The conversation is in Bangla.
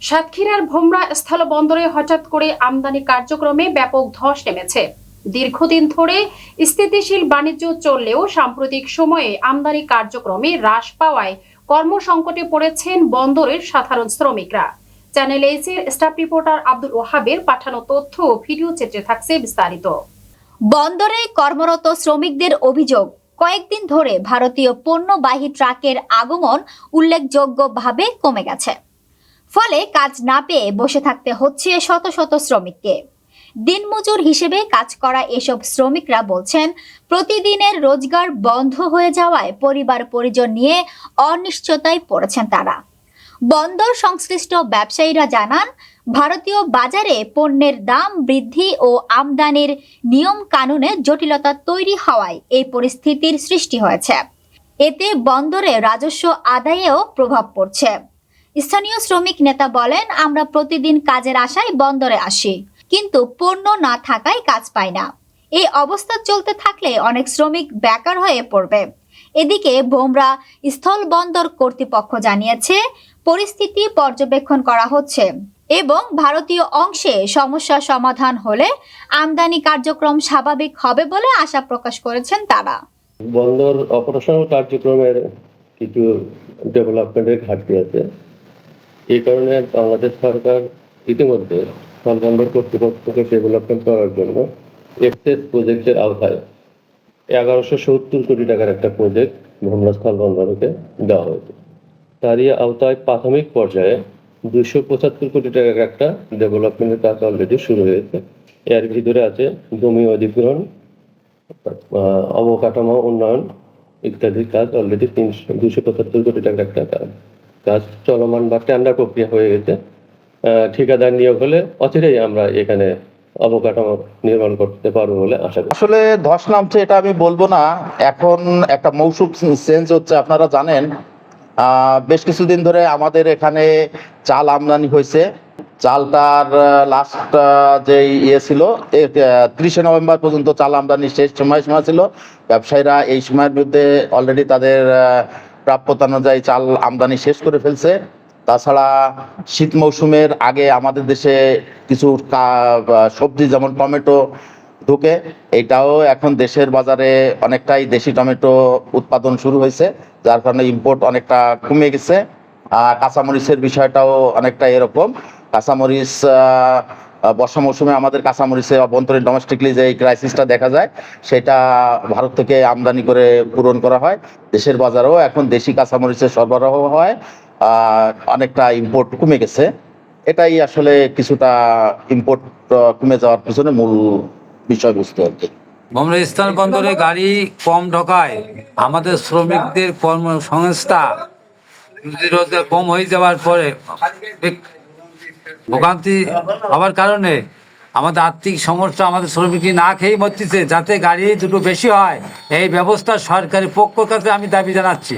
সাতক্ষীরার ভোমরা স্থলবন্দরে হঠাৎ করে আমদানি কার্যক্রমে ব্যাপক ধস নেমেছে। দীর্ঘদিন ধরে স্থিতিশীল বাণিজ্য চললেও সাম্প্রতিক সময়ে আমদানি কার্যক্রমে হ্রাস পাওয়ায় কর্মসংকটে পড়েছেন বন্দরের সাধারণ শ্রমিকরা। চ্যানেল এইচ এর স্টাফ রিপোর্টার আব্দুল ওহাবের পাঠানো তথ্য ও ভিডিও চিত্রে থাকছে বিস্তারিত। বন্দরে কর্মরত শ্রমিকদের অভিযোগ, কয়েকদিন ধরে ভারতীয় পণ্যবাহী ট্রাকের আগমন উল্লেখযোগ্যভাবে কমে গেছে। ফলে কাজ না পেয়ে বসে থাকতে হচ্ছে শত শত শ্রমিককে। দিনমজুর হিসেবে কাজ করা এসব শ্রমিকরা বলছেন, প্রতিদিনের রোজগার বন্ধ হয়ে যাওয়ায় পরিবার পরিজন নিয়ে অনিশ্চয়তায় পড়েছেন তারা। বন্দর সংশ্লিষ্ট ব্যবসায়ীরা জানান, ভারতীয় বাজারে পণ্যের দাম বৃদ্ধি ও আমদানির নিয়ম কানুনে জটিলতা তৈরি হওয়ায় এই পরিস্থিতির সৃষ্টি হয়েছে। এতে বন্দরে রাজস্ব আদায়েও প্রভাব পড়ছে। স্থানীয় শ্রমিক নেতা বলেন, আমরা প্রতিদিন কাজের আশায় বন্দরে আসি, কিন্তু পণ্য না থাকায় কাজ পাই না। এই অবস্থা চলতে থাকলে অনেক শ্রমিক বেকার হয়ে পড়বে। এদিকে ভোমরা স্থল বন্দর কর্তৃপক্ষ জানিয়েছে, পরিস্থিতি পর্যবেক্ষণ করা হচ্ছে এবং ভারতীয় অংশে সমস্যা সমাধান হলে আমদানি কার্যক্রম স্বাভাবিক হবে বলে আশা প্রকাশ করেছেন তারা। বন্দর অপারেশনাল কার্যক্রমের কিছু ডেভেলপমেন্টের ঘাটতি আছে। এই কারণে বাংলাদেশ সরকার ইতিমধ্যে স্থলবন্দর কর্তৃপক্ষকে ডেভেলপমেন্ট করার জন্য এক্সেস প্রজেক্টের আওতায় এগারোশো সত্তর কোটি টাকার একটা প্রজেক্ট ভোমরা স্থলবন্দরকে দেওয়া হয়েছে। তারই আওতায় প্রাথমিক পর্যায়ে দুশো পঁচাত্তর কোটি টাকার একটা ডেভেলপমেন্টের কাজ অলরেডি শুরু হয়েছে। এর ভিতরে আছে জমি অধিগ্রহণ অবকাঠামো উন্নয়ন ইত্যাদি কাজ অলরেডি তিনশো দুশো পঁচাত্তর কোটি টাকার একটা কাজ। কাজ চলমান বা টেন্ডার প্রক্রিয়া হয়ে গেছে। ঠিকাদার নিয়োগ হলে অচিরেই আমরা এখানে অবকাঠামো নির্মাণ করতে পারব বলে আশা করি। আসলে ধস নামছে এটা আমি বলব না। এখন একটা মৌসুম চেঞ্জ হচ্ছে, আপনারা জানেন। বেশ কিছুদিন ধরে আমাদের এখানে চাল আমদানি হয়েছে। চালটার লাস্ট যে ইয়ে ছিল ত্রিশে নভেম্বর পর্যন্ত চাল আমদানি শেষ সময় সময় ছিল। ব্যবসায়ীরা এই সময়ের মধ্যে অলরেডি তাদের প্রাপ্যতা অনুযায়ী চাল আমদানি শেষ করে ফেলছে। তাছাড়া শীত মৌসুমের আগে আমাদের দেশে কিছু সবজি যেমন টমেটো ঢুকে, এটাও এখন দেশের বাজারে অনেকটাই দেশি টমেটো উৎপাদন শুরু হয়েছে, যার কারণে ইম্পোর্ট অনেকটা কমে গেছে। কাঁচামরিচের বিষয়টাও অনেকটা এরকম। কাঁচামরিচ বর্ষা মৌসুমে আমাদের কাঁচামরিচে অভ্যন্তরীণ ডোমেস্টিকলি যে ক্রাইসিসটা দেখা যায়, সেটা ভারত থেকে আমদানি করে পূরণ করা হয়। দেশের বাজারেও এখন দেশি কাঁচামরিচের সরবরাহ হয় অনেকটা ইম্পোর্ট কমে গেছে। এটাই আসলে কিছুটা ইম্পোর্ট কমে যাওয়ার পিছনে মূল বিষয়বস্তু আর কি। স্থান বন্দরে গাড়ি কম ঢোকায়, আমাদের শ্রমিকদের কর্মসংস্থা রোজগার কম হয়ে যাওয়ার পরে ভোগান্তি হওয়ার কারণে আমাদের আর্থিক সমস্যা আমাদের শ্রমিকটি না খেয়ে মরতেছে, যাতে গাড়ি দুটো বেশি হয়, এই ব্যবস্থা সরকারের পক্ষ কাছে আমি দাবি জানাচ্ছি।